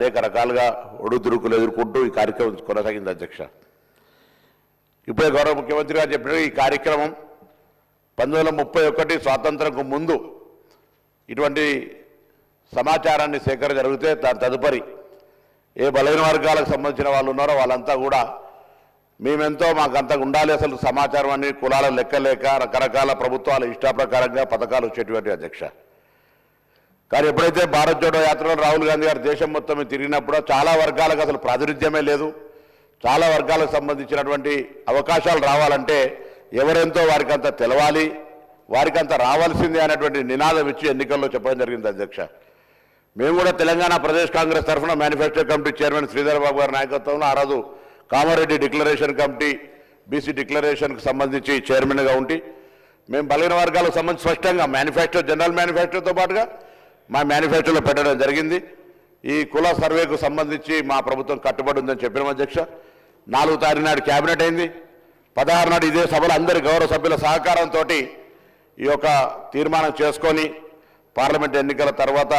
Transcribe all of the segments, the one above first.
అనేక రకాలుగా ఒడుదురుకులు ఎదుర్కొంటూ ఈ కార్యక్రమం కొనసాగింది అధ్యక్ష. ఇప్పుడే గౌరవ ముఖ్యమంత్రి గారు చెప్పిన ఈ కార్యక్రమం పంతొమ్మిది వందల ముప్పై ఒకటి స్వాతంత్రంకు ముందు ఇటువంటి సమాచారాన్ని సేకరణ జరిగితే దాని తదుపరి ఏ బలహీన వర్గాలకు సంబంధించిన వాళ్ళు ఉన్నారో వాళ్ళంతా కూడా మేమెంతో మాకంత ఉండాలి అసలు సమాచారం అన్ని కులాల లెక్కలేక రకరకాల ప్రభుత్వాల ఇష్టాప్రకారంగా పథకాలు వచ్చేటువంటి అధ్యక్ష. కానీ ఎప్పుడైతే భారత్ జోడో యాత్రలో రాహుల్ గాంధీ గారు దేశం మొత్తం తిరిగినప్పుడు చాలా వర్గాలకు అసలు ప్రాతినిధ్యమే లేదు. చాలా వర్గాలకు సంబంధించినటువంటి అవకాశాలు రావాలంటే ఎవరెంతో వారికి అంత తెలవాలి వారికి అంత రావాల్సిందే అనేటువంటి నినాదం ఇచ్చి ఎన్నికల్లో చెప్పడం జరిగింది అధ్యక్ష. మేము కూడా తెలంగాణ ప్రదేశ్ కాంగ్రెస్ తరఫున manifesto committee chairman Sridhar Babu గారి నాయకత్వంలో ఆ రోజు కామారెడ్డి డిక్లరేషన్ కమిటీ బీసీ డిక్లరేషన్కు సంబంధించి చైర్మన్గా ఉండి మేము బలహీన వర్గాలకు సంబంధించి స్పష్టంగా మేనిఫెస్టో జనరల్ మేనిఫెస్టోతో పాటుగా మా మేనిఫెస్టోలో పెట్టడం జరిగింది. ఈ కుల సర్వేకు సంబంధించి మా ప్రభుత్వం కట్టుబడి ఉందని చెప్పిన అధ్యక్ష. నాలుగు తారీఖు నాడు క్యాబినెట్ అయింది. పదహారు నాడు ఇదే సభలో అందరి గౌరవ సభ్యుల సహకారంతో ఈ యొక్క తీర్మానం చేసుకొని పార్లమెంట్ ఎన్నికల తర్వాత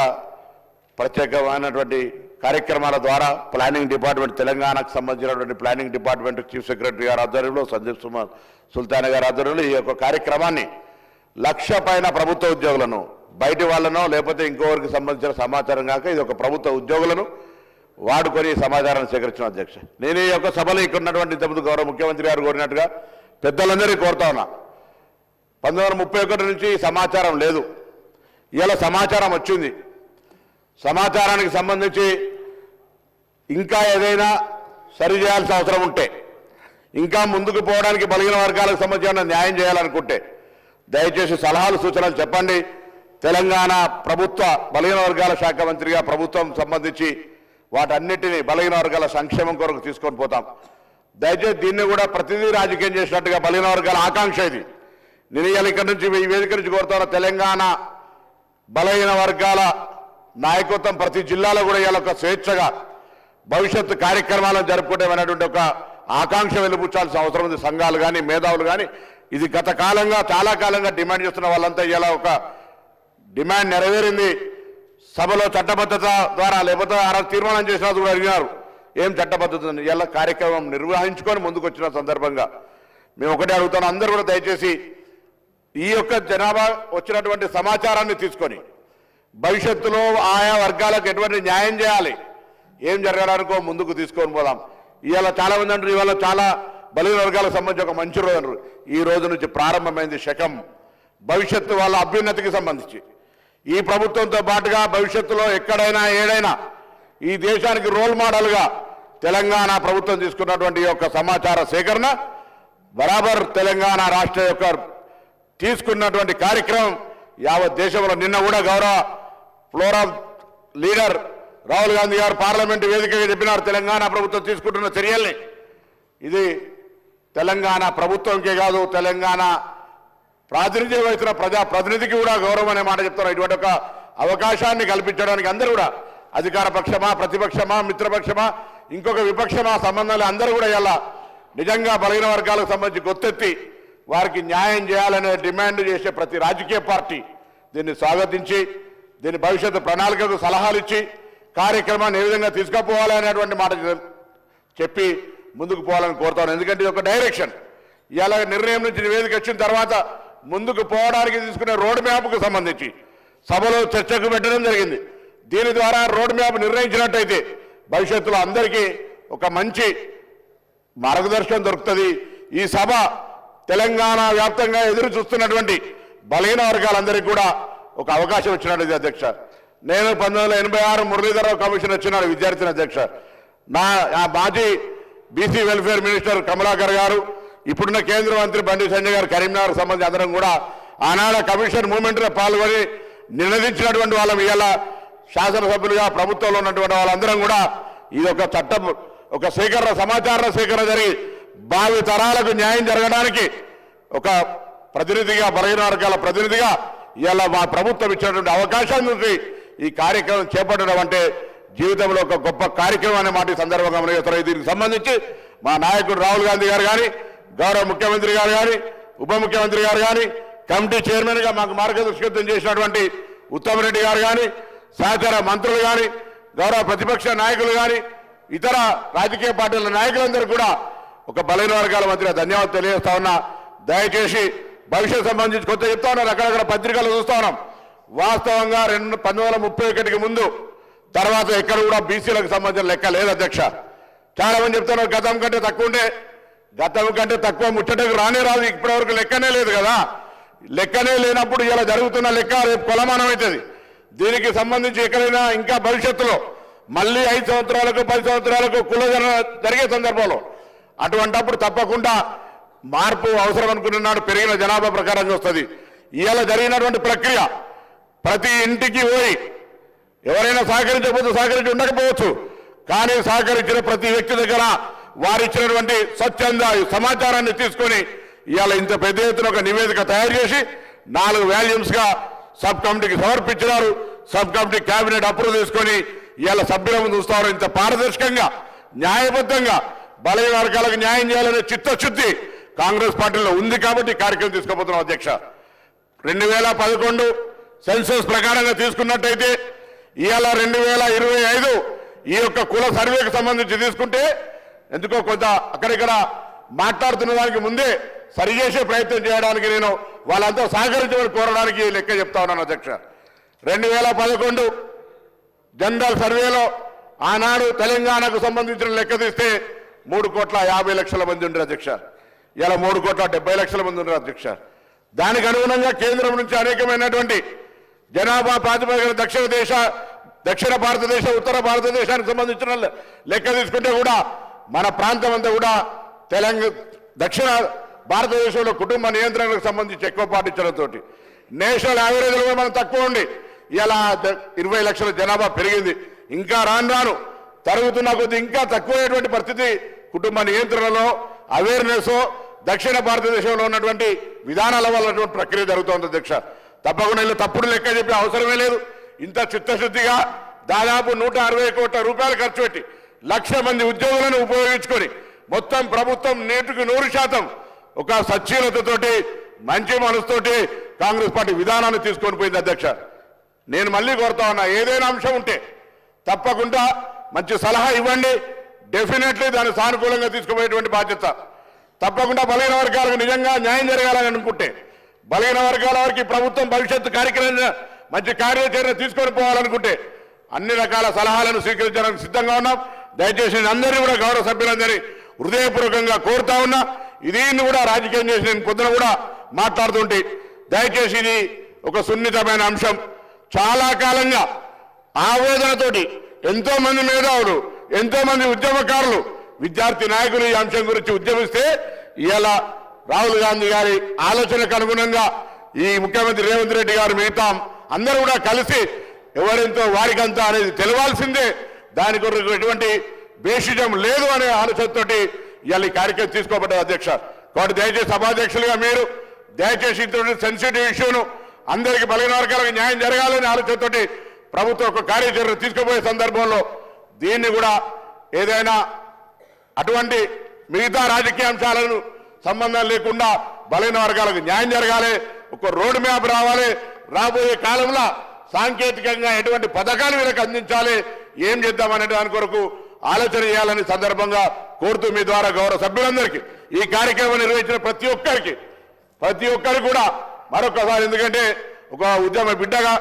ప్రత్యేకమైనటువంటి కార్యక్రమాల ద్వారా ప్లానింగ్ డిపార్ట్మెంట్ తెలంగాణకు సంబంధించినటువంటి ప్లానింగ్ డిపార్ట్మెంట్ చీఫ్ సెక్రటరీ గారి ఆధ్వర్యంలో సందీప్ సుమార్ సుల్తాన్ గారి ఆధ్వర్యంలో ఈ యొక్క కార్యక్రమాన్ని లక్ష పైన ప్రభుత్వ ఉద్యోగులను బయటి వాళ్ళనో లేకపోతే ఇంకోరికి సంబంధించిన సమాచారం కాక ఇది ఒక ప్రభుత్వ ఉద్యోగులను వాడుకొని ఈ సమాచారాన్ని సేకరించిన అధ్యక్ష. నేను ఈ యొక్క సభలో ఇక్కడ ఉన్నటువంటి ఇంతకుముందు గౌరవ ముఖ్యమంత్రి గారు కోరినట్టుగా పెద్దలందరికీ కోరుతా ఉన్నా. పంతొమ్మిది ముప్పై ఒకటి నుంచి సమాచారం లేదు. ఇలా సమాచారం వచ్చింది. సమాచారానికి సంబంధించి ఇంకా ఏదైనా సరి చేయాల్సిన అవసరం ఉంటే ఇంకా ముందుకు పోవడానికి బలిగిన వర్గాలకు సంబంధించిన న్యాయం చేయాలనుకుంటే దయచేసి సలహాలు సూచనలు చెప్పండి. తెలంగాణ ప్రభుత్వ బలహీన వర్గాల శాఖ మంత్రిగా ప్రభుత్వం సంబంధించి వాటన్నిటినీ బలహీన వర్గాల సంక్షేమం కొరకు తీసుకొని పోతాం. దయచేసి దీన్ని కూడా ప్రతిదీ రాజకీయం చేసినట్టుగా బలహీన వర్గాల ఆకాంక్ష ఇది. నేను ఇక్కడి నుంచి ఈ వేదిక నుంచి కోరుతాను తెలంగాణ బలహీన వర్గాల నాయకత్వం ప్రతి జిల్లాలో కూడా ఇవాళ ఒక స్వేచ్ఛగా భవిష్యత్తు కార్యక్రమాలను జరుపుకోవడం ఒక ఆకాంక్ష వెలుపుచ్చాల్సిన అవసరం ఉంది. సంఘాలు కానీ మేధావులు కానీ ఇది గత కాలంగా చాలా కాలంగా డిమాండ్ చేస్తున్న వాళ్ళంతా ఇలా ఒక డిమాండ్ నెరవేరింది. సభలో చట్టబద్ధత ద్వారా లేకపోతే ఆ తీర్మానం చేసినా కూడా అడిగినారు. ఏం చట్టబద్ధత ఇలా కార్యక్రమం నిర్వహించుకొని ముందుకు వచ్చిన సందర్భంగా మేము ఒకటే అడుగుతాను అందరూ కూడా దయచేసి ఈ యొక్క జనాభా వచ్చినటువంటి సమాచారాన్ని తీసుకొని భవిష్యత్తులో ఆయా వర్గాలకు ఎటువంటి న్యాయం చేయాలి ఏం జరగడానికో ముందుకు తీసుకొని పోదాం. ఇవాళ చాలా మంది అంటారు ఇవాళ చాలా బలిన వర్గాలకు సంబంధించి ఒక మంచి రోజు అంటారు ఈ రోజు నుంచి ప్రారంభమైంది శకం. భవిష్యత్తు వాళ్ళ అభ్యున్నతికి సంబంధించి. ఈ ప్రభుత్వంతో పాటుగా భవిష్యత్తులో ఎక్కడైనా ఏడైనా ఈ దేశానికి రోల్ మోడల్గా తెలంగాణ ప్రభుత్వం తీసుకున్నటువంటి యొక్క సమాచార సేకరణ బరాబర్ తెలంగాణ రాష్ట్ర యొక్క తీసుకున్నటువంటి కార్యక్రమం యావత్ దేశంలో నిన్న కూడా గౌరవ ఫ్లోరా లీడర్ రాహుల్ గాంధీ గారు పార్లమెంటు వేదికగా చెప్పినారు తెలంగాణ ప్రభుత్వం తీసుకుంటున్న చర్యల్ని. ఇది తెలంగాణ ప్రభుత్వంకే కాదు తెలంగాణ ప్రాతినిధ్యం వహిస్తున్న ప్రజా ప్రతినిధికి కూడా గౌరవం అనే మాట చెప్తున్నారు. ఇటువంటి ఒక అవకాశాన్ని కల్పించడానికి అందరూ కూడా అధికార పక్షమా ప్రతిపక్షమా మిత్రపక్షమా ఇంకొక విపక్షమా సంబంధాలు అందరూ కూడా ఇలా నిజంగా బలహీన వర్గాలకు సంబంధించి గొత్తెత్తి వారికి న్యాయం చేయాలనే డిమాండ్ చేసే ప్రతి రాజకీయ పార్టీ దీన్ని స్వాగతించి దీని భవిష్యత్తు ప్రణాళికకు సలహాలు ఇచ్చి కార్యక్రమాన్ని ఏ విధంగా తీసుకుపోవాలి అనేటువంటి మాట చెప్పి ముందుకు పోవాలని కోరుతాను. ఎందుకంటే ఇది ఒక డైరెక్షన్. ఇవాళ నిర్ణయం నుంచి నివేదిక వచ్చిన తర్వాత ముందుకు పోవడానికి తీసుకునే రోడ్ మ్యాప్కు సంబంధించి సభలో చర్చకు పెట్టడం జరిగింది. దీని ద్వారా రోడ్ మ్యాప్ నిర్ణయించినట్టయితే భవిష్యత్తులో అందరికీ ఒక మంచి మార్గదర్శనం దొరుకుతుంది. ఈ సభ తెలంగాణ వ్యాప్తంగా ఎదురు చూస్తున్నటువంటి బలహీన వర్గాలందరికీ కూడా ఒక అవకాశం ఇచ్చినట్టు అధ్యక్ష. నేను పంతొమ్మిది వందల ఎనభై ఆరు మురళీధరరావు కమిషన్ వచ్చినాడు విద్యార్థిని అధ్యక్ష. నా ఆ మాజీ బీసీ వెల్ఫేర్ మినిస్టర్ కమలాకర్ గారు ఇప్పుడున్న కేంద్ర మంత్రి బండి సంజయ్ గారు కరీంనగర్ సంబంధించి అందరం కూడా ఆనాడ కమిషన్ మూమెంట్లో పాల్గొని నిర్ణయించినటువంటి వాళ్ళం ఇవాళ శాసనసభ్యులుగా ప్రభుత్వంలో ఉన్నటువంటి వాళ్ళందరం కూడా ఇది ఒక చట్టం ఒక సేకరణ సమాచార సేకరణ జరిగి భావి తరాలకు న్యాయం జరగడానికి ఒక ప్రతినిధిగా బలహీన వర్గాల ప్రతినిధిగా ఇలా మా ప్రభుత్వం ఇచ్చినటువంటి అవకాశం నుంచి ఈ కార్యక్రమం చేపట్టడం అంటే జీవితంలో ఒక గొప్ప కార్యక్రమం అనే మాట సందర్భంగా మనం దీనికి సంబంధించి మా నాయకుడు రాహుల్ గాంధీ గారు కానీ గౌరవ ముఖ్యమంత్రి గారు కానీ ఉప ముఖ్యమంత్రి గారు కానీ కమిటీ చైర్మన్గా మాకు మార్గదర్శకత్వం చేసినటువంటి ఉత్తమ్ రెడ్డి గారు కానీ సహచర మంత్రులు కానీ గౌరవ ప్రతిపక్ష నాయకులు కానీ ఇతర రాజకీయ పార్టీల నాయకులందరూ కూడా ఒక బలైన వర్గాల మధ్య ధన్యవాదాలు తెలియజేస్తా ఉన్నా. దయచేసి భవిష్యత్ సంబంధించి కొత్త చెప్తా ఉన్నారు అక్కడక్కడ పత్రికలు చూస్తా ఉన్నాం. వాస్తవంగా రెండు పంతొమ్మిది ముప్పై ఒకటికి ముందు తర్వాత ఎక్కడ కూడా బీసీలకు సంబంధించిన లెక్క లేదు అధ్యక్ష. చాలామంది చెప్తున్నారు గతం కంటే తక్కువ ఉంటే గతం కంటే తక్కువ ముచ్చటకు రానే రాదు. ఇప్పటివరకు లెక్కనే లేదు కదా. లెక్కనే లేనప్పుడు ఇలా జరుగుతున్న లెక్క రేపు కొలమానం అవుతుంది దీనికి సంబంధించి ఎక్కడైనా ఇంకా భవిష్యత్తులో మళ్ళీ ఐదు సంవత్సరాలకు పది సంవత్సరాలకు కులజన జరిగే సందర్భంలో అటువంటప్పుడు తప్పకుండా మార్పు అవసరం అనుకున్నాడు పెరిగిన జనాభా ప్రకారం వస్తుంది ఇవాళ జరిగినటువంటి ప్రక్రియ ప్రతి ఇంటికి పోయి ఎవరైనా సహకరించకపోతే సహకరించి ఉండకపోవచ్చు. కానీ సహకరించిన ప్రతి వ్యక్తి దగ్గర వారు ఇచ్చినటువంటి స్వచ్ఛంద సమాచారాన్ని తీసుకొని ఇవాళ ఇంత పెద్ద ఎత్తున ఒక నివేదిక తయారు చేసి నాలుగు వాల్యూమ్స్గా సబ్ కమిటీకి సమర్పించినారు. సబ్ కమిటీ కేబినెట్ అప్రూవ్ తీసుకొని ఇవాళ సభ్యుల ముందు చూస్తారు ఇంత పారదర్శకంగా న్యాయబద్ధంగా బలహీన వర్గాలకు న్యాయం చేయాలనే చిత్తశుద్ధి కాంగ్రెస్ పార్టీలో ఉంది కాబట్టి కార్యక్రమం తీసుకోబోతున్నాం అధ్యక్ష. రెండు వేల పదకొండు సెన్సస్ ప్రకారంగా తీసుకున్నట్టయితే ఇవాళ రెండు వేల ఇరవై ఐదు ఈ యొక్క కుల సర్వేకి సంబంధించి తీసుకుంటే ఎందుకో కొంత అక్కడిక్కడ మాట్లాడుతున్న దానికి ముందే సరిచేసే ప్రయత్నం చేయడానికి నేను వాళ్ళంతా సహకరించమని కోరడానికి లెక్క చెప్తా ఉన్నాను అధ్యక్ష. రెండు వేల పదకొండు జనరల్ సర్వేలో ఆనాడు తెలంగాణకు సంబంధించిన లెక్క తీస్తే మూడు కోట్ల యాభై లక్షల మంది ఉండరు అధ్యక్ష. ఇలా మూడు కోట్ల డెబ్బై లక్షల మంది ఉండరు అధ్యక్ష. దానికి అనుగుణంగా కేంద్రం నుంచి అనేకమైనటువంటి జనాభా ప్రాతిపదికన దక్షిణ దేశ దక్షిణ భారతదేశ ఉత్తర భారతదేశానికి సంబంధించిన లెక్క తీసుకుంటే కూడా మన ప్రాంతం అంతా కూడా తెలంగాణ దక్షిణ భారతదేశంలో కుటుంబ నియంత్రణకు సంబంధించి ఎక్కువ పాటించడంతోటి. నేషనల్ యావరేజ్లో కూడా మనం తక్కువ ఉండి ఇలా ఇరవై లక్షల జనాభా పెరిగింది. ఇంకా రాను రాను తరుగుతున్న కొద్ది ఇంకా తక్కువైనటువంటి పరిస్థితి కుటుంబ నియంత్రణలో అవేర్నెస్ దక్షిణ భారతదేశంలో ఉన్నటువంటి విధానాల వల్ల ప్రక్రియ జరుగుతోంది అధ్యక్ష. తప్పకుండా ఇలా తప్పుడు లెక్క చెప్పే అవసరమే లేదు. ఇంత చిత్తశుద్ధిగా దాదాపు నూట అరవై కోట్ల రూపాయలు ఖర్చు పెట్టి లక్ష మంది ఉద్యోగులను ఉపయోగించుకొని మొత్తం ప్రభుత్వం నేటికి నూరు శాతం ఒక సచ్చీలతతోటి మంచి మనసుతోటి కాంగ్రెస్ పార్టీ విధానాన్ని తీసుకొని పోయింది అధ్యక్ష. నేను మళ్ళీ కోరుతా ఉన్నా ఏదైనా అంశం ఉంటే తప్పకుండా మంచి సలహా ఇవ్వండి. డెఫినెట్లీ దాన్ని సానుకూలంగా తీసుకుపోయేటువంటి బాధ్యత. తప్పకుండా బలహీన వర్గాలకు నిజంగా న్యాయం జరగాలని అనుకుంటే బలహీన వర్గాల వారికి ప్రభుత్వం భవిష్యత్తు కార్యక్రమం మంచి కార్యాచరణ తీసుకొని పోవాలనుకుంటే అన్ని రకాల సలహాలను స్వీకరించడానికి సిద్ధంగా ఉన్నాం. దయచేసి అందరినీ కూడా గౌరవ సభ్యులందరినీ హృదయపూర్వకంగా కోరుతా ఉన్నా. దీన్ని కూడా రాజకీయం చేసి నేను పొద్దున కూడా మాట్లాడుతుంటే దయచేసి ఇది ఒక సున్నితమైన అంశం. చాలా కాలంగా ఆవేదనతోటి ఎంతో మంది మేధావులు ఎంతో మంది ఉద్యమకారులు విద్యార్థి నాయకులు ఈ అంశం గురించి ఉద్యమిస్తే ఇలా రాహుల్ గాంధీ గారి ఆలోచనకు అనుగుణంగా ఈ ముఖ్యమంత్రి రేవంత్ రెడ్డి గారు మిగతా అందరూ కూడా కలిసి ఎవరెంతో వారికంతా అనేది తెలవాల్సిందే దాని కొరకు ఎటువంటి బేషిజం లేదు అనే ఆలోచనతోటి ఇవాళ ఈ కార్యక్రమం తీసుకోబడ్డారు అధ్యక్ష. కాబట్టి దయచేసి సభాధ్యక్షులుగా మీరు దయచేసి ఇటువంటి సెన్సిటివ్ ఇష్యూను అందరికీ బలహీన వర్గాలకు న్యాయం జరగాలనే ఆలోచనతో ప్రభుత్వం ఒక కార్యాచరణ తీసుకుపోయే సందర్భంలో దీన్ని కూడా ఏదైనా అటువంటి మిగతా రాజకీయ అంశాలను సంబంధం లేకుండా బలైన వర్గాలకు న్యాయం జరగాలి ఒక రోడ్ మ్యాప్ రావాలి రాబోయే కాలంలో సాంకేతికంగా ఎటువంటి పథకాలు వీళ్ళకి అందించాలి ఏం చేద్దామనే దాని కొరకు ఆలోచన చేయాలని సందర్భంగా కోరుతూ మీ ద్వారా గౌరవ సభ్యులందరికీ ఈ కార్యక్రమం నిర్వహించిన ప్రతి ఒక్కరికి ప్రతి ఒక్కరు కూడా మరొకసారి ఎందుకంటే ఒక ఉద్యమ బిడ్డగా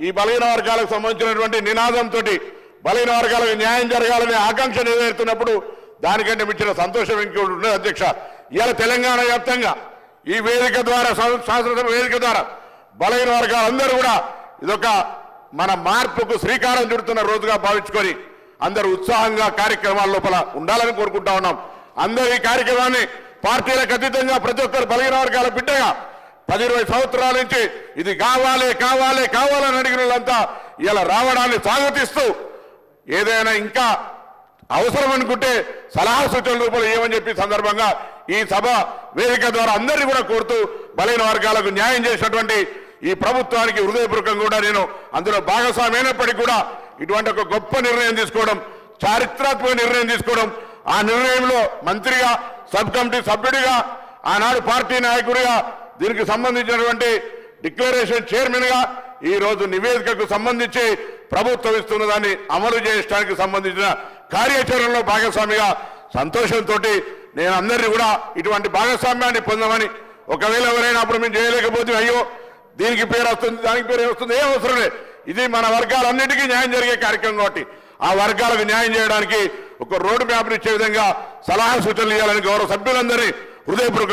ఈ బలహీన వర్గాలకు సంబంధించినటువంటి నినాదంతో బలహీన వర్గాలకు న్యాయం జరగాలనే ఆకాంక్ష నెరవేరుతున్నప్పుడు దానికంటే మించిన సంతోషం ఇంకోటి ఉండదు అధ్యక్ష. ఇవాళ తెలంగాణ వ్యాప్తంగా ఈ వేదిక ద్వారా శాసనసభ వేదిక ద్వారా బలహీన వర్గాలందరూ కూడా ఇదొక మన మార్పుకు శ్రీకారం చుడుతున్న రోజుగా భావించుకొని అందరూ ఉత్సాహంగా కార్యక్రమాల లోపల ఉండాలని కోరుకుంటా ఉన్నాం. అందరూ ఈ కార్యక్రమాన్ని పార్టీలకు అతీతంగా ప్రతి ఒక్కరు బలహీన వర్గాల బిడ్డగా పది ఇరవై సంవత్సరాల నుంచి ఇది కావాలి కావాలి కావాలని అడిగిన వాళ్ళంతా ఇలా రావడాన్ని స్వాగతిస్తూ ఏదైనా ఇంకా అవసరం అనుకుంటే సలహా సూచనల రూపంలో ఏమని చెప్పి సందర్భంగా ఈ సభ వేదిక ద్వారా అందరినీ కూడా కోరుతూ బలైన వర్గాలకు న్యాయం చేసినటువంటి ఈ ప్రభుత్వానికి హృదయపూర్వకంగా కూడా నేను అందులో భాగస్వామి అయినప్పటికీ కూడా ఇటువంటి ఒక గొప్ప నిర్ణయం తీసుకోవడం చారిత్రాత్మక నిర్ణయం తీసుకోవడం ఆ నిర్ణయంలో మంత్రిగా సబ్ కమిటీ సభ్యుడిగా ఆనాడు పార్టీ నాయకుడిగా దీనికి సంబంధించినటువంటి డిక్లరేషన్ చైర్మన్గా ఈరోజు ఈ రోజు నివేదికకు సంబంధించి ప్రభుత్వం ఇస్తున్న దాన్ని అమలు చేయడానికి సంబంధించిన కార్యాచరణలో భాగస్వామిగా సంతోషంతో నేను అందరినీ కూడా ఇటువంటి భాగస్వామ్యాన్ని పొందమని ఒకవేళ ఎవరైనా అప్పుడు మేము చేయలేకపోతే అయ్యో దీనికి పేరు వస్తుంది దానికి పేరు వస్తుంది? ఏం అవసరం లేదు. ఇది మన వర్గాలన్నిటికీ న్యాయం జరిగే కార్యక్రమం కాబట్టి ఆ వర్గాలకు న్యాయం చేయడానికి ఒక రోడ్ మ్యాప్ ఇచ్చే విధంగా సలహా సూచనలు ఇవ్వాలని గౌరవ సభ్యులందరినీ హృదయపూర్వక